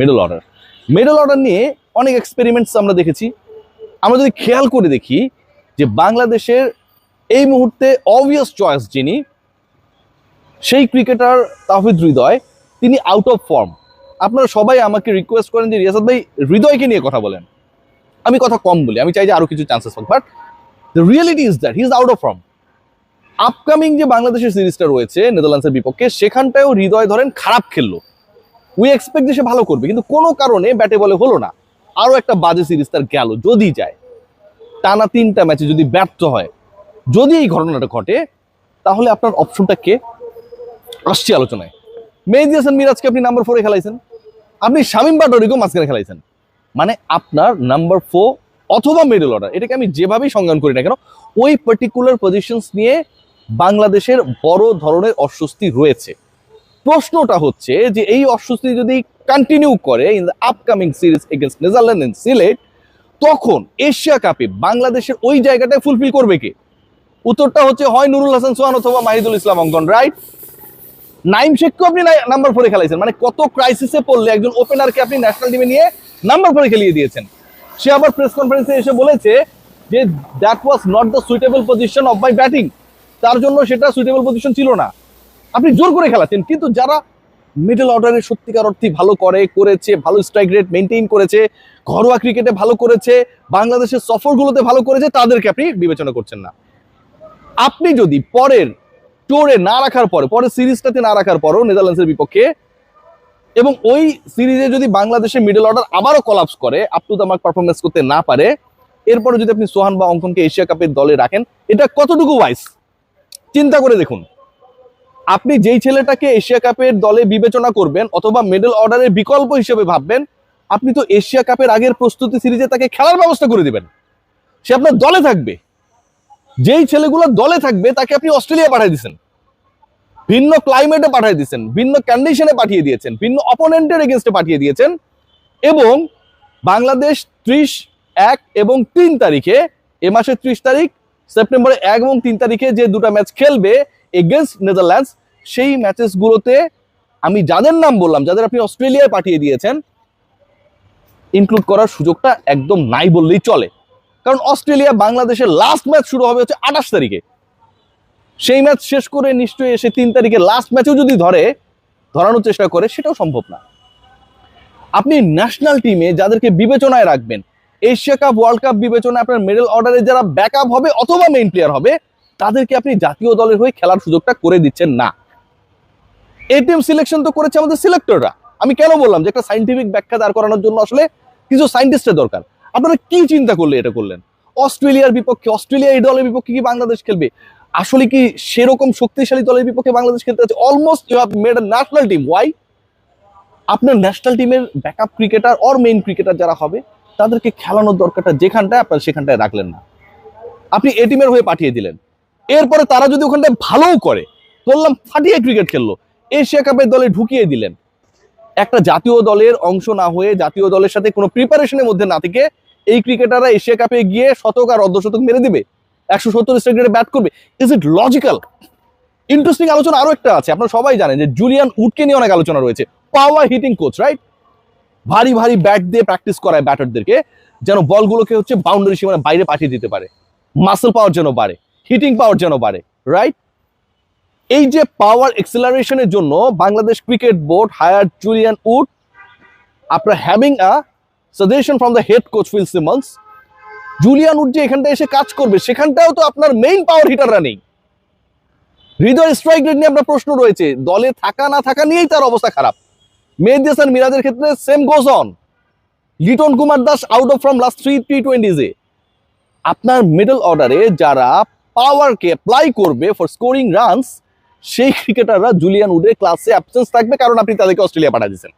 Middle order middle order নিয়ে অনেক experiments আমরা দেখেছি। আমরা যদি খেয়াল করে দেখি যে বাংলাদেশের এই মুহূর্তে অবভিয়াস চয়েস যিনি, সেই ক্রিকেটার তাহিদ হৃদয়, তিনি আউট অফ ফর্ম আপনারা সবাই আমাকে রিকোয়েস্ট করেন যে রিয়াসাদ ভাই হৃদয়কে নিয়ে কথা বলেন। আমি কথা কম বলি, আমি চাই যে আরও কিছু চান্সেস হোক but the reality is that he is out of form upcoming যে বাংলাদেশের সিরিজটা রয়েছে, নেদারল্যান্ডসের বিপক্ষে, সেখানটায়ও হৃদয় ধরেন খারাপ খেললো। উই এক্সপেক্ট যে সে ভালো করবে, কিন্তু কোনো কারণে ব্যাটে বলে হলো না। আরও একটা বাজে সিরিজ তার গেল, যদি যায়। টানা তিনটা ম্যাচে যদি ব্যর্থ হয়, যদি এই ঘটনাটা ঘটে, তাহলে আপনার অপশনটা কে? আসছে আলোচনায়। মেহেদি হাসান মিরাজকে আপনি নাম্বার ফোরে খেলাইছেন। আপনি শামিম পাটোরিকেও মাঝখানে খেলাইছেন। মানে আপনার নাম্বার ফোর অথবা মিডল অর্ডার এটাকে আমি যেভাবেই সংজ্ঞান করি না কেন, ওই পার্টিকুলার পজিশনস নিয়ে বাংলাদেশের বড় ধরনের অস্বস্তি রয়েছে। প্রশ্নটা হচ্ছে যে এই অস্বস্তি যদি কন্টিনিউ করে in the upcoming series against Netherland and Sylhet তখন এশিয়া কাপে বাংলাদেশের ওই জায়গাটায় ফুলফিল করবে কে? উত্তরটা হচ্ছে হয় নুরুল হাসান সোহান অথবা মাহিদুল ইসলাম অঙ্কন রাইট নাইম শেখকেও আপনি নাম্বার ফোরে খেলাইছেন। মানে কত ক্রাইসিসে পড়লে একজন ওপেনারকে আপনি ন্যাশনাল টিমে নিয়ে নাম্বার ফোরে খেলিয়ে দিয়েছেন। সে আবার প্রেস কনফারেন্সে এসে বলেছে যে that was not the suitable position of my batting তার জন্য সেটা সুইটেবল পজিশন ছিল না। আপনি জোর করে খেলাচ্ছেন। কিন্তু যারা মিডল অর্ডারে সত্যিকার অর্থে ভালো করে, করেছে, ভালো স্ট্রাইক রেট মেনটেন করেছে, ঘরোয়া ক্রিকেটে ভালো করেছে, বাংলাদেশের সফরগুলোতে ভালো করেছে, তাদেরকে আপনি বিবেচনা করছেন না। আপনি যদি পরের টোরে না রাখার পরে, পরের সিরিজটাতে না রাখার পরও নেদারল্যান্ডসের বিপক্ষে এবং ওই সিরিজে যদি বাংলাদেশের মিডল অর্ডার আবারও কলাপস করে up to the mark performance করতে না পারে, এরপরে যদি আপনি সোহান বা অঙ্কনকে এশিয়া কাপের দলে রাখেন, এটা কতটুকু ওয়াইস চিন্তা করে দেখুন। আপনি যেই ছেলেটাকে এশিয়া কাপের দলে বিবেচনা করবেন অথবা মেডেল অর্ডারের বিকল্প হিসেবে ভাববেন, আপনি তো এশিয়া কাপের আগের প্রস্তুতি সিরিজে তাকে খেলার ব্যবস্থা করে দিবেন। সে আপনার দলে থাকবে। যেই ছেলেগুলো দলে থাকবে, তাকে আপনি অস্ট্রেলিয়া পাঠিয়ে দিয়েছেন। ভিন্ন ক্লাইমেটে পাঠিয়ে দিয়েছেন, ভিন্ন কন্ডিশনে পাঠিয়ে দিয়েছেন, ভিন্ন অপোনেন্টের এগেনস্টে পাঠিয়ে দিয়েছেন এবং বাংলাদেশ ত্রিশ এক এবং তিন তারিখে, এ মাসের ত্রিশ তারিখ সেপ্টেম্বরে এক এবং তিন তারিখে যে দুটো ম্যাচ খেলবে এগেনস্ট নেদারল্যান্ডস সেই ম্যাচেসগুলোতে আমি যাদের নাম বললাম, যাদের আপনি অস্ট্রেলিয়ায় পাঠিয়ে দিয়েছেন ইনক্লুড করার সুযোগটা একদম নাই বললেই চলে। কারণ অস্ট্রেলিয়া বাংলাদেশের লাস্ট ম্যাচ শুরু হবে হচ্ছে আঠাশ তারিখে। সেই ম্যাচ শেষ করে নিশ্চয়ই এসে তিন তারিখে লাস্ট ম্যাচেও যদি ধরে, ধরানোর চেষ্টা করে, সেটাও সম্ভব না। আপনি ন্যাশনাল টিমে যাদেরকে বিবেচনায় রাখবেন, এশিয়া কাপ ওয়ার্ল্ড কাপ বিবেচনায় আপনার মিডল অর্ডারে যারা ব্যাকআপ হবে অথবা মেইন প্লেয়ার হবে তাদেরকে আপনি জাতীয় দলের হয়ে খেলার সুযোগটা করে দিচ্ছেন না। এটিএম সিলেকশন তো করেছে আমাদের সিলেক্টররা আমি কেন বললাম যে একটা সাইন্টিফিক ব্যাখ্যা দাঁড় করানোর জন্য আসলে কিছু সাইন্টিস্টের দরকার। আপনারা কি চিন্তা করলে এটা করলেন? অস্ট্রেলিয়ার বিপক্ষে অস্ট্রেলিয়া এই দলের বিপক্ষে কি বাংলাদেশ খেলবে? আসলে কি সেরকম শক্তিশালী দলের বিপক্ষে বাংলাদেশ খেলতে আছে almost you have made a national team why আপনার ন্যাশনাল টিমের backup cricketer or main cricketer যারা হবে, তাদেরকে খেলানোর দরকারটা যেখানটায় আপনার সেখানটায় রাখলেন না। আপনি এ টিমের হয়ে পাঠিয়ে দিলেন। এরপরে তারা যদি ওখানটায় ভালোও করে, বললাম ফাটিয়ে ক্রিকেট খেললো। এশিয়া কাপের দলে ঢুকিয়ে দিলেন। একটা জাতীয় দলের অংশ না হয়ে জাতীয় দলের সাথে কোনো প্রিপারেশনের মধ্যে না থেকে এই ক্রিকেটাররা এশিয়া কাপে গিয়ে শতক আর অর্ধশতক মেরে দিবে। একশো সত্তর স্ট্রাইক ব্যাট করবে। ইজ ইট লজিক্যাল ইন্টারেস্টিং আলোচনা আরও একটা আছে। আপনারা সবাই জানেন যে জুলিয়ান উডকে নিয়ে অনেক আলোচনা রয়েছে। পাওয়ার হিটিং কোচ রাইট ভারী ভারী ব্যাট দিয়ে প্র্যাকটিস করায় ব্যাটারদেরকে যেন বলগুলোকে হচ্ছে বাউন্ডারি সীমানা বাইরে পাঠিয়ে দিতে পারে। মাসেল পাওয়ার যেন বাড়ে। হিটিং পাওয়ার যেন বাড়ে রাইট এই যে পাওয়ার এক্সেলারেশনের জন্য Bangladesh cricket board hire Julian Wood আপনার having a suggestion from the head coach Phil Simmons Julian Wood যে এখানটা এসে কাজ করবে, সেখানটাও তো আপনার মেইন পাওয়ার হিটাররা নেই হৃদয় স্ট্রাইক রেট নিয়ে আপনার প্রশ্ন রয়েছে, দলে থাকা না থাকা নিয়েই তার অবস্থা খারাপ। মেহেদি হাসান মিরাজের ক্ষেত্রে same goes on Liton Kumar Das out of from last three T টোয়েন্টিজে আপনার মিডল অর্ডারে যারা পাওয়ারকে অ্যাপ্লাই করবে ফর স্কোরিং রানস সেই ক্রিকেটাররা জুলিয়ান উডের ক্লাসে অ্যাবসেন্স থাকবে, কারণ আপনি তাদেরকে অস্ট্রেলিয়া পাঠা দিয়েছেন।